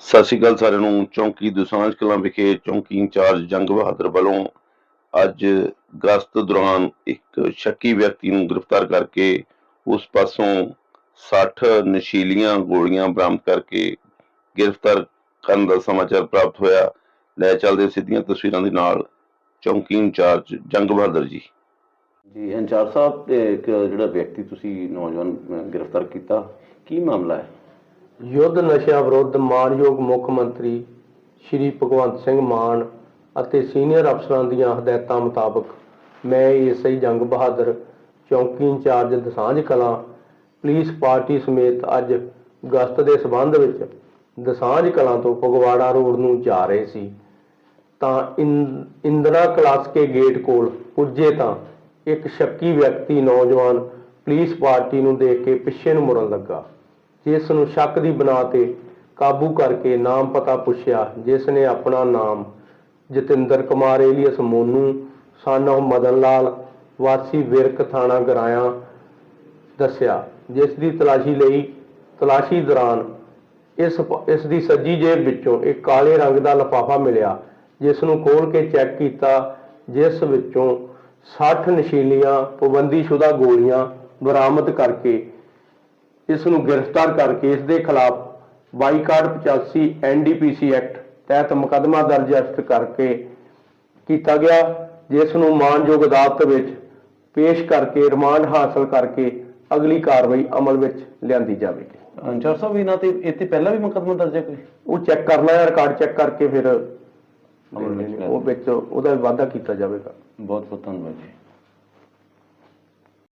ਸਤਿ ਸ਼੍ਰੀ ਅਕਾਲ ਸਾਰਿਆਂ ਨੂੰ। ਚੌਂਕੀ ਦੁਸਾਂਝ ਕਲਾਂ ਵਿਖੇ ਚੌਂਕੀ ਇੰਚਾਰਜ ਜੰਗ ਬਹਾਦਰ ਵੱਲੋਂ ਅੱਜ ਗਸ਼ਤ ਦੌਰਾਨ ਇੱਕ ਸ਼ੱਕੀ ਵਿਅਕਤੀ ਨੂੰ ਗ੍ਰਿਫਤਾਰ ਕਰਕੇ ਉਸ ਪਾਸੋਂ 60 ਨਸ਼ੀਲੀਆਂ ਗੋਲੀਆਂ ਬਰਾਮਦ ਕਰਕੇ ਗ੍ਰਿਫਤਾਰ ਕਰਨ ਦਾ ਸਮਾਚਾਰ ਪ੍ਰਾਪਤ ਹੋਇਆ। ਲੈ ਚੱਲਦੇ ਸਿੱਧੀਆਂ ਤਸਵੀਰਾਂ ਦੇ ਨਾਲ ਚੌਂਕੀ ਇੰਚਾਰਜ ਜੰਗ ਬਹਾਦਰ ਜੀ। ਜੀ, ਇੰਚਾਰਜ ਸਾਹਿਬ ਇਹ ਇੱਕ ਜਿਹੜਾ ਵਿਅਕਤੀ ਤੁਸੀਂ ਨੌਜਵਾਨ ਗ੍ਰਿਫਤਾਰ ਕੀਤਾ, ਕੀ ਮਾਮਲਾ ਹੈ? ਯੁੱਧ ਨਸ਼ਿਆਂ ਵਿਰੁੱਧ ਮਾਨਯੋਗ ਮੁੱਖ ਮੰਤਰੀ ਸ਼੍ਰੀ ਭਗਵੰਤ ਸਿੰਘ ਮਾਨ ਅਤੇ ਸੀਨੀਅਰ ਅਫਸਰਾਂ ਦੀਆਂ ਹਦਾਇਤਾਂ ਮੁਤਾਬਕ ਮੈਂ ਐਸਆਈ ਜੰਗ ਬਹਾਦਰ ਚੌਂਕੀ incharge Dosanjh Kalan police party ਸਮੇਤ ਅੱਜ ਗਸ਼ਤ ਦੇ ਸਬੰਧ ਵਿੱਚ ਦਸਾਂਝ ਕਲਾਂ ਤੋਂ ਫਗਵਾੜਾ ਰੋਡ ਨੂੰ ਜਾ ਰਹੇ ਸੀ। ਤਾਂ ਇੰ- ਇੰਦਰਾ ਕਲਾਸਕੇ ਗੇਟ ਕੋਲ ਪੁੱਜੇ ਤਾਂ ਇੱਕ ਸ਼ੱਕੀ ਵਿਅਕਤੀ ਨੌਜਵਾਨ ਪੁਲਿਸ ਪਾਰਟੀ ਨੂੰ ਦੇਖ ਕੇ ਪਿੱਛੇ ਨੂੰ ਮੁੜਨ ਲੱਗਾ। ਜਿਸ ਨੂੰ ਸ਼ੱਕ ਦੀ ਬਣਾ ਤੇ ਕਾਬੂ ਕਰਕੇ ਨਾਮ ਪਤਾ ਪੁੱਛਿਆ, ਜਿਸ ਨੇ ਆਪਣਾ ਨਾਮ Jatinder Kumar alias Monu son of Madan Lal ਵਾਸੀ ਵਿਰਕ ਥਾਣਾ ਗਰਾਇਆ ਦੱਸਿਆ, ਜਿਸ ਦੀ ਤਲਾਸ਼ੀ ਲਈ ਤਲਾਸ਼ੀ ਦੌਰਾਨ ਇਸ ਇਸ ਦੀ ਸੱਜੀ ਜੇਬ ਵਿੱਚੋਂ ਇੱਕ ਕਾਲੇ ਰੰਗ ਦਾ ਲਿਫਾਫਾ ਮਿਲਿਆ, ਜਿਸ ਨੂੰ ਖੋਲ ਕੇ ਚੈੱਕ ਕੀਤਾ, ਜਿਸ ਵਿੱਚੋਂ 60 ਨਸ਼ੀਲੀਆਂ ਪਾਬੰਦੀਸ਼ੁਦਾ ਗੋਲੀਆਂ ਬਰਾਮਦ ਕਰਕੇ ਇਸ ਨੂੰ ਗ੍ਰਿਫਤਾਰ ਕਰਕੇ ਇਸ ਦੇ ਖਿਲਾਫ ਬਾਈਕਾਟ 85 ਐਨਡੀਪੀਸੀ ਐਕਟ ਤਹਿਤ ਮੁਕੱਦਮਾ ਦਰਜ ਅਰਸਤ ਕਰਕੇ ਕੀਤਾ ਗਿਆ ਜਿਸ ਨੂੰ ਮਾਨਯੋਗ ਅਦਾਲਤ ਵਿੱਚ ਪੇਸ਼ ਕਰਕੇ ਰਿਮਾਂਡ ਹਾਸਲ ਕਰਕੇ ਅਗਲੀ ਕਾਰਵਾਈ ਅਮਲ ਵਿੱਚ ਲਿਆਂਦੀ ਜਾਵੇਗੀ। ਇੰਚਾਰਜ ਸਾਹਿਬ ਇਹਨਾਂ ਤੇ ਇੱਥੇ ਪਹਿਲਾਂ ਵੀ ਮੁਕੱਦਮਾ ਦਰਜ ਹੈ ਕੋਈ? ਉਹ ਚੈੱਕ ਕਰਨਾ ਹੈ ਰਿਕਾਰਡ ਚੈੱਕ ਕਰਕੇ ਫਿਰ ਲਿਆ ਉਹ ਵਿੱਚ ਉਹਦਾ ਵਾਅਦਾ ਕੀਤਾ ਜਾਵੇਗਾ। ਬਹੁਤ ਬਹੁਤ ਧੰਨਵਾਦ ਜੀ।